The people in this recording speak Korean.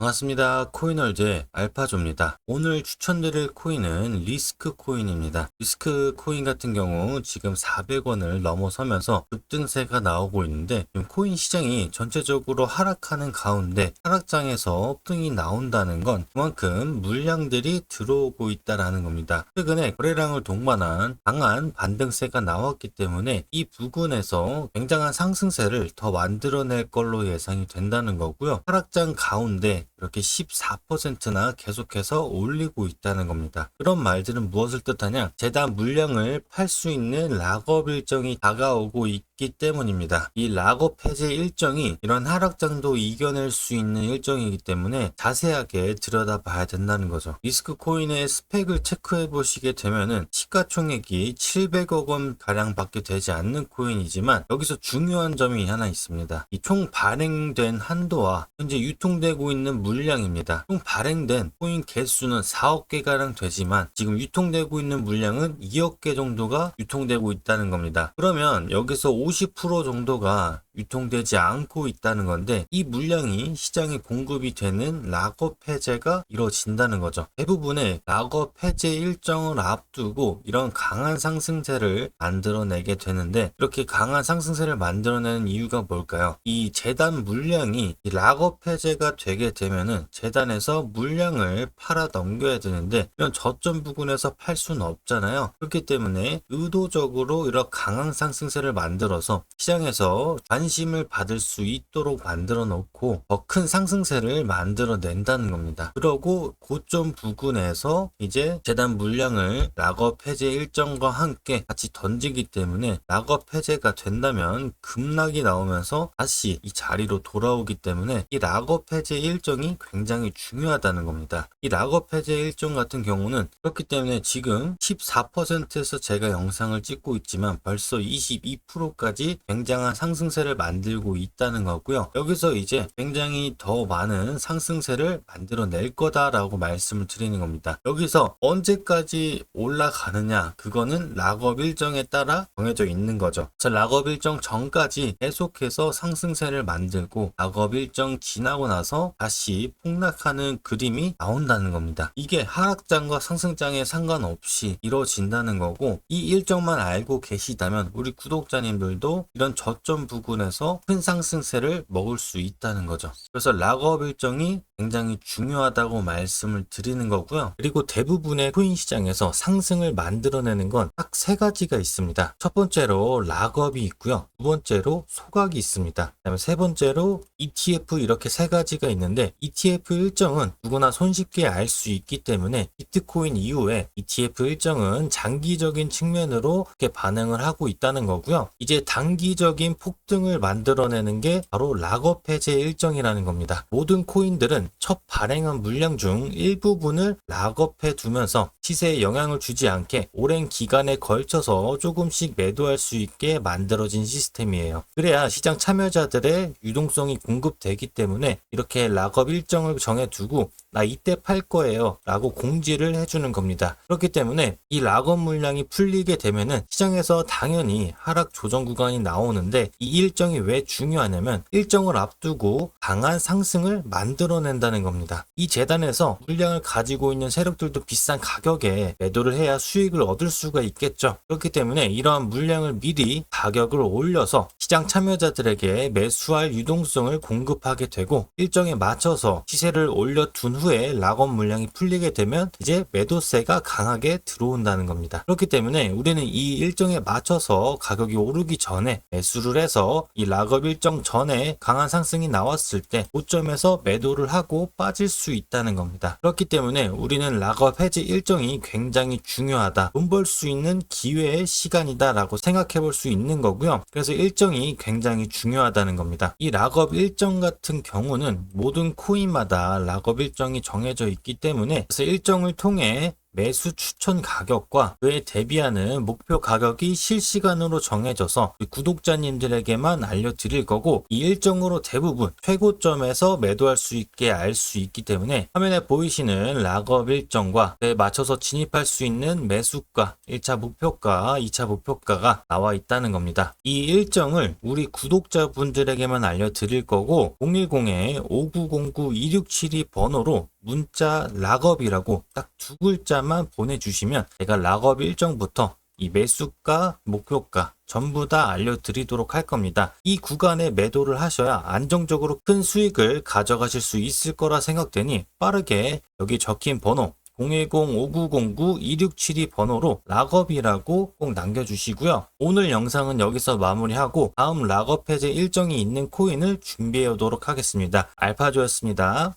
반갑습니다. 코인월드 알파조입니다. 오늘 추천드릴 코인은 리스크 코인입니다. 리스크 코인 같은 경우 지금 400원을 넘어서면서 급등세가 나오고 있는데 코인 시장이 전체적으로 하락하는 가운데 하락장에서 등이 나온다는 건 그만큼 물량들이 들어오고 있다라는 겁니다. 최근에 거래량을 동반한 강한 반등세가 나왔기 때문에 이 부근에서 굉장한 상승세를 더 만들어낼 걸로 예상이 된다는 거고요. 하락장 가운데 이렇게 14%나 계속해서 올리고 있다는 겁니다. 그런 말들은 무엇을 뜻하냐? 재단 물량을 팔 수 있는 락업 일정이 다가오고 있기 때문입니다. 이 락업 해제 일정이 이런 하락장도 이겨낼 수 있는 일정이기 때문에 자세하게 들여다봐야 된다는 거죠. 리스크 코인의 스펙을 체크해 보시게 되면은 시가총액이 700억 원 가량 밖에 되지 않는 코인이지만 여기서 중요한 점이 하나 있습니다. 이 총 발행된 한도와 현재 유통되고 있는 물량입니다. 총 발행된 코인 개수는 4억 개가량 되지만 지금 유통되고 있는 물량은 2억 개 정도가 유통되고 있다는 겁니다. 그러면 여기서 50% 정도가 유통되지 않고 있다는 건데 이 물량이 시장에 공급이 되는 락업 해제가 이루어진다는 거죠. 대부분의 락업 해제 일정을 앞두고 이런 강한 상승세를 만들어내게 되는데 이렇게 강한 상승세를 만들어내는 이유가 뭘까요? 이 재단 물량이 이 락업 해제가 되게 되면은 재단에서 물량을 팔아 넘겨야 되는데 이런 저점 부근에서 팔 수는 없잖아요. 그렇기 때문에 의도적으로 이런 강한 상승세를 만들어서 시장에서 관 심을 받을 수 있도록 만들어 놓고 더 큰 상승세를 만들어 낸다는 겁니다. 그러고 고점 부근에서 이제 재단 물량을 락업 해제 일정과 함께 같이 던지기 때문에 락업 해제가 된다면 급락이 나오면서 다시 이 자리로 돌아오기 때문에 이 락업 해제 일정이 굉장히 중요하다는 겁니다. 이 락업 해제 일정 같은 경우는 그렇기 때문에 지금 14%에서 제가 영상을 찍고 있지만 벌써 22%까지 굉장한 상승세를 만들고 있다는 거고요. 여기서 이제 굉장히 더 많은 상승세를 만들어낼 거다라고 말씀을 드리는 겁니다. 여기서 언제까지 올라가느냐 그거는 락업 일정에 따라 정해져 있는 거죠. 그래서 락업 일정 전까지 계속해서 상승세를 만들고 락업 일정 지나고 나서 다시 폭락하는 그림이 나온다는 겁니다. 이게 하락장과 상승장에 상관없이 이루어진다는 거고 이 일정만 알고 계시다면 우리 구독자님들도 이런 저점 부근 에서 큰 상승세를 먹을 수 있다는 거죠. 그래서 락업 일정이 굉장히 중요하다고 말씀을 드리는 거고요. 그리고 대부분의 코인 시장에서 상승을 만들어내는 건 딱 세 가지가 있습니다. 첫 번째로 락업이 있고요. 두 번째로 소각이 있습니다. 그다음에 세 번째로 ETF 이렇게 세 가지가 있는데 ETF 일정은 누구나 손쉽게 알 수 있기 때문에 비트코인 이후에 ETF 일정은 장기적인 측면으로 이렇게 반응을 하고 있다는 거고요. 이제 단기적인 폭등을 만들어내는 게 바로 락업 해제 일정이라는 겁니다. 모든 코인들은 첫 발행한 물량 중 일부분을 락업해 두면서 시세에 영향을 주지 않게 오랜 기간에 걸쳐서 조금씩 매도할 수 있게 만들어진 시스템 이에요. 그래야 시장 참여자들의 유동성이 공급되기 때문에 이렇게 락업 일정을 정해두고 나 이때 팔 거예요 라고 공지를 해주는 겁니다. 그렇기 때문에 이 락업 물량이 풀리게 되면은 시장에서 당연히 하락 조정 구간이 나오는데 이 일정이 왜 중요하냐면 일정을 앞두고 강한 상승을 만들어낸다는 겁니다. 이 재단에서 물량을 가지고 있는 세력들도 비싼 가격에 매도를 해야 수익을 얻을 수가 있겠죠. 그렇기 때문에 이러한 물량을 미리 가격을 올려서 시장 참여자들에게 매수할 유동성을 공급하게 되고 일정에 맞춰서 시세를 올려둔 후에 락업 물량이 풀리게 되면 이제 매도세가 강하게 들어온다는 겁니다. 그렇기 때문에 우리는 이 일정에 맞춰서 가격이 오르기 전에 매수를 해서 이 락업 일정 전에 강한 상승이 나왔을 때 고점에서 매도를 하고 빠질 수 있다는 겁니다. 그렇기 때문에 우리는 락업 해지 일정이 굉장히 중요하다. 돈 벌 수 있는 기회의 시간이다 라고 생각해 볼 수 있는 거고요. 그래서 일정이 굉장히 중요하다는 겁니다. 이 락업 일정 같은 경우는 모든 코인마다 락업 일정이 정해져 있기 때문에 그래서 일정을 통해 매수 추천 가격과 그에 대비하는 목표 가격이 실시간으로 정해져서 그 구독자님들에게만 알려드릴 거고 이 일정으로 대부분 최고점에서 매도할 수 있게 알 수 있기 때문에 화면에 보이시는 락업 일정과 그에 맞춰서 진입할 수 있는 매수가 1차 목표가 2차 목표가가 나와 있다는 겁니다. 이 일정을 우리 구독자분들에게만 알려드릴 거고 010-5909-2672 번호로 문자 락업이라고 딱 두 글자만 보내주시면 제가 락업 일정부터 이 매수가, 목표가 전부 다 알려드리도록 할 겁니다. 이 구간에 매도를 하셔야 안정적으로 큰 수익을 가져가실 수 있을 거라 생각되니 빠르게 여기 적힌 번호 010-5909-2672 번호로 락업이라고 꼭 남겨주시고요. 오늘 영상은 여기서 마무리하고 다음 락업 해제 일정이 있는 코인을 준비해 오도록 하겠습니다. 알파조였습니다.